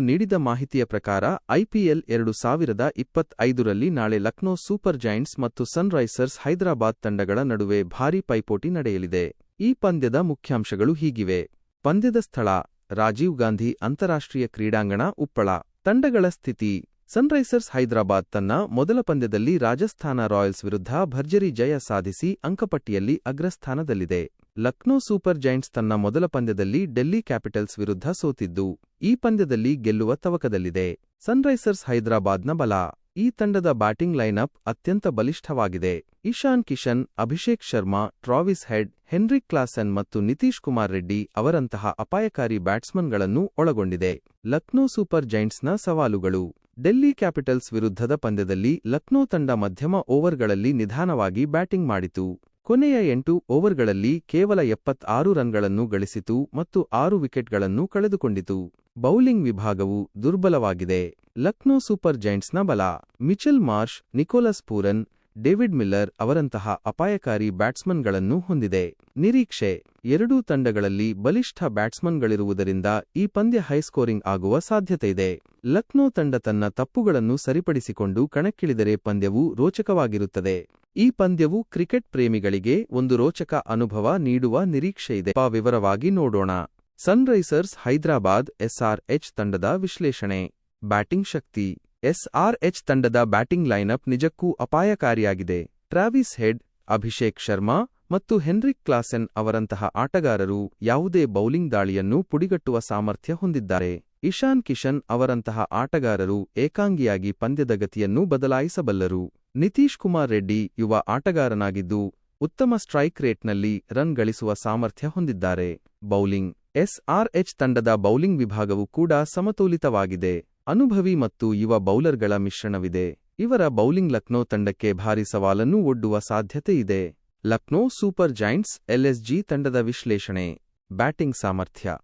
ನೀಡಿದ ಮಾಹಿತಿಯ ಪ್ರಕಾರ ಐಪಿಎಲ್ ಎರಡು ಸಾವಿರದ ಇಪ್ಪತ್ತೈದರಲ್ಲಿ ನಾಳೆ ಲಕ್ನೋ ಸೂಪರ್ ಜೈಂಟ್ಸ್ ಮತ್ತು ಸನ್ರೈಸರ್ಸ್ ಹೈದರಾಬಾದ್ ತಂಡಗಳ ನಡುವೆ ಭಾರೀ ಪೈಪೋಟಿ ನಡೆಯಲಿದೆ. ಈ ಪಂದ್ಯದ ಮುಖ್ಯಾಂಶಗಳು ಹೀಗಿವೆ. ಪಂದ್ಯದ ಸ್ಥಳ, ರಾಜೀವ್ ಗಾಂಧಿ ಅಂತಾರಾಷ್ಟ್ರೀಯ ಕ್ರೀಡಾಂಗಣ, ಉಪ್ಪಳ. ತಂಡಗಳ ಸ್ಥಿತಿ, ಸನ್ರೈಸರ್ಸ್ ಹೈದರಾಬಾದ್ ತನ್ನ ಮೊದಲ ಪಂದ್ಯದಲ್ಲಿ ರಾಜಸ್ಥಾನ ರಾಯಲ್ಸ್ ವಿರುದ್ಧ ಭರ್ಜರಿ ಜಯ ಸಾಧಿಸಿ ಅಂಕಪಟ್ಟಿಯಲ್ಲಿ ಅಗ್ರಸ್ಥಾನದಲ್ಲಿದೆ. ಲಕ್ನೋ ಸೂಪರ್ ಜೈಂಟ್ಸ್ ತನ್ನ ಮೊದಲ ಪಂದ್ಯದಲ್ಲಿ ಡೆಲ್ಲಿ ಕ್ಯಾಪಿಟಲ್ಸ್ ವಿರುದ್ಧ ಸೋತಿದ್ದು, ಈ ಪಂದ್ಯದಲ್ಲಿ ಗೆಲ್ಲುವ ತವಕದಲ್ಲಿದೆ. ಸನ್ರೈಸರ್ಸ್ ಹೈದರಾಬಾದ್ನ ಬಲ. ಈ ತಂಡದ ಬ್ಯಾಟಿಂಗ್ ಲೈನ್ಅಪ್ ಅತ್ಯಂತ ಬಲಿಷ್ಠವಾಗಿದೆ. Ishan Kishan, Abhishek Sharma, Travis Head, Heinrich Klaasen ಮತ್ತು ನಿತೀಶ್ ಕುಮಾರ್ ರೆಡ್ಡಿ ಅವರಂತಹ ಅಪಾಯಕಾರಿ ಬ್ಯಾಟ್ಸ್ಮನ್ಗಳನ್ನು ಒಳಗೊಂಡಿದೆ. ಲಕ್ನೋ ಸೂಪರ್ ಜೈಂಟ್ಸ್ನ ಸವಾಲುಗಳು. ಡೆಲ್ಲಿ ಕ್ಯಾಪಿಟಲ್ಸ್ ವಿರುದ್ಧದ ಪಂದ್ಯದಲ್ಲಿ ಲಕ್ನೋ ತಂಡ ಮಧ್ಯಮ ಓವರ್ಗಳಲ್ಲಿ ನಿಧಾನವಾಗಿ ಬ್ಯಾಟಿಂಗ್ ಮಾಡಿತು. ಕೊನೆಯ ಎಂಟು ಓವರ್ಗಳಲ್ಲಿ ಕೇವಲ ಎಪ್ಪತ್ತಾರು ರನ್ಗಳನ್ನು ಗಳಿಸಿತು ಮತ್ತು ಆರು ವಿಕೆಟ್ಗಳನ್ನು ಕಳೆದುಕೊಂಡಿತು. ಬೌಲಿಂಗ್ ವಿಭಾಗವು ದುರ್ಬಲವಾಗಿದೆ. ಲಕ್ನೋ ಸೂಪರ್ ಜೈಂಟ್ಸ್ನ ಬಲ. Mitchell Marsh, Nicholas Pooran, David Miller ಅವರಂತಹ ಅಪಾಯಕಾರಿ ಬ್ಯಾಟ್ಸ್ಮನ್ಗಳನ್ನು ಹೊಂದಿದೆ. ನಿರೀಕ್ಷೆ. ಎರಡೂ ತಂಡಗಳಲ್ಲಿ ಬಲಿಷ್ಠ ಬ್ಯಾಟ್ಸ್ಮನ್ಗಳಿರುವುದರಿಂದ ಈ ಪಂದ್ಯ ಹೈಸ್ಕೋರಿಂಗ್ ಆಗುವ ಸಾಧ್ಯತೆಯಿದೆ ಲಕ್ನೋ ತಂಡ ತನ್ನ ತಪ್ಪುಗಳನ್ನು ಸರಿಪಡಿಸಿಕೊಂಡು ಕಣಕ್ಕಿಳಿದರೆ ಪಂದ್ಯವು ರೋಚಕವಾಗಿರುತ್ತದೆ. ಈ ಪಂದ್ಯವು ಕ್ರಿಕೆಟ್ ಪ್ರೇಮಿಗಳಿಗೆ ಒಂದು ರೋಚಕ ಅನುಭವ ನೀಡುವ ನಿರೀಕ್ಷೆಯಿದೆ ಪಾ ವಿವರವಾಗಿ ನೋಡೋಣ. ಸನ್ರೈಸರ್ಸ್ ಹೈದರಾಬಾದ್ ಎಸ್ಆರ್ಎಚ್ ತಂಡದ ವಿಶ್ಲೇಷಣೆ. ಬ್ಯಾಟಿಂಗ್ ಶಕ್ತಿ. ಎಸ್ಆರ್ಎಚ್ ತಂಡದ ಬ್ಯಾಟಿಂಗ್ ಲೈನ್ಅಪ್ ನಿಜಕ್ಕೂ ಅಪಾಯಕಾರಿಯಾಗಿದೆ. ಟ್ರಾವಿಸ್ ಹೆಡ್, ಅಭಿಷೇಕ್ ಶರ್ಮಾ ಮತ್ತು ಹೆನ್ರಿಕ್ ಕ್ಲಾಸೆನ್ ಅವರಂತಹ ಆಟಗಾರರು ಯಾವುದೇ ಬೌಲಿಂಗ್ ದಾಳಿಯನ್ನು ಪುಡಿಗಟ್ಟುವ ಸಾಮರ್ಥ್ಯ ಹೊಂದಿದ್ದಾರೆ. ಇಶಾನ್ ಕಿಶನ್ ಅವರಂತಹ ಆಟಗಾರರು ಏಕಾಂಗಿಯಾಗಿ ಪಂದ್ಯದ ಗತಿಯನ್ನು ಬದಲಾಯಿಸಬಲ್ಲರು. ನಿತೀಶ್ ಕುಮಾರ್ ರೆಡ್ಡಿ ಯುವ ಆಟಗಾರನಾಗಿದ್ದು ಉತ್ತಮ ಸ್ಟ್ರೈಕ್ ರೇಟ್ನಲ್ಲಿ ರನ್ ಗಳಿಸುವ ಸಾಮರ್ಥ್ಯ ಹೊಂದಿದ್ದಾರೆ. ಬೌಲಿಂಗ್ ಎಸ್ಆರ್ಎಚ್ ತಂಡದ ಬೌಲಿಂಗ್ ವಿಭಾಗವು ಕೂಡ ಸಮತೋಲಿತವಾಗಿದೆ. ಅನುಭವಿ ಮತ್ತು ಯುವ ಬೌಲರ್ಗಳ ಮಿಶ್ರಣವಿದೆ. ಇವರ ಬೌಲಿಂಗ್ ಲಕ್ನೋ ತಂಡಕ್ಕೆ ಭಾರಿ ಸವಾಲನ್ನು ಒಡ್ಡುವ ಸಾಧ್ಯತೆಯಿದೆ ಲಕ್ನೋ ಸೂಪರ್ ಜೈಂಟ್ಸ್ ಎಲ್ಎಸ್ಜಿ ತಂಡದ ವಿಶ್ಲೇಷಣೆ, ಬ್ಯಾಟಿಂಗ್ ಸಾಮರ್ಥ್ಯ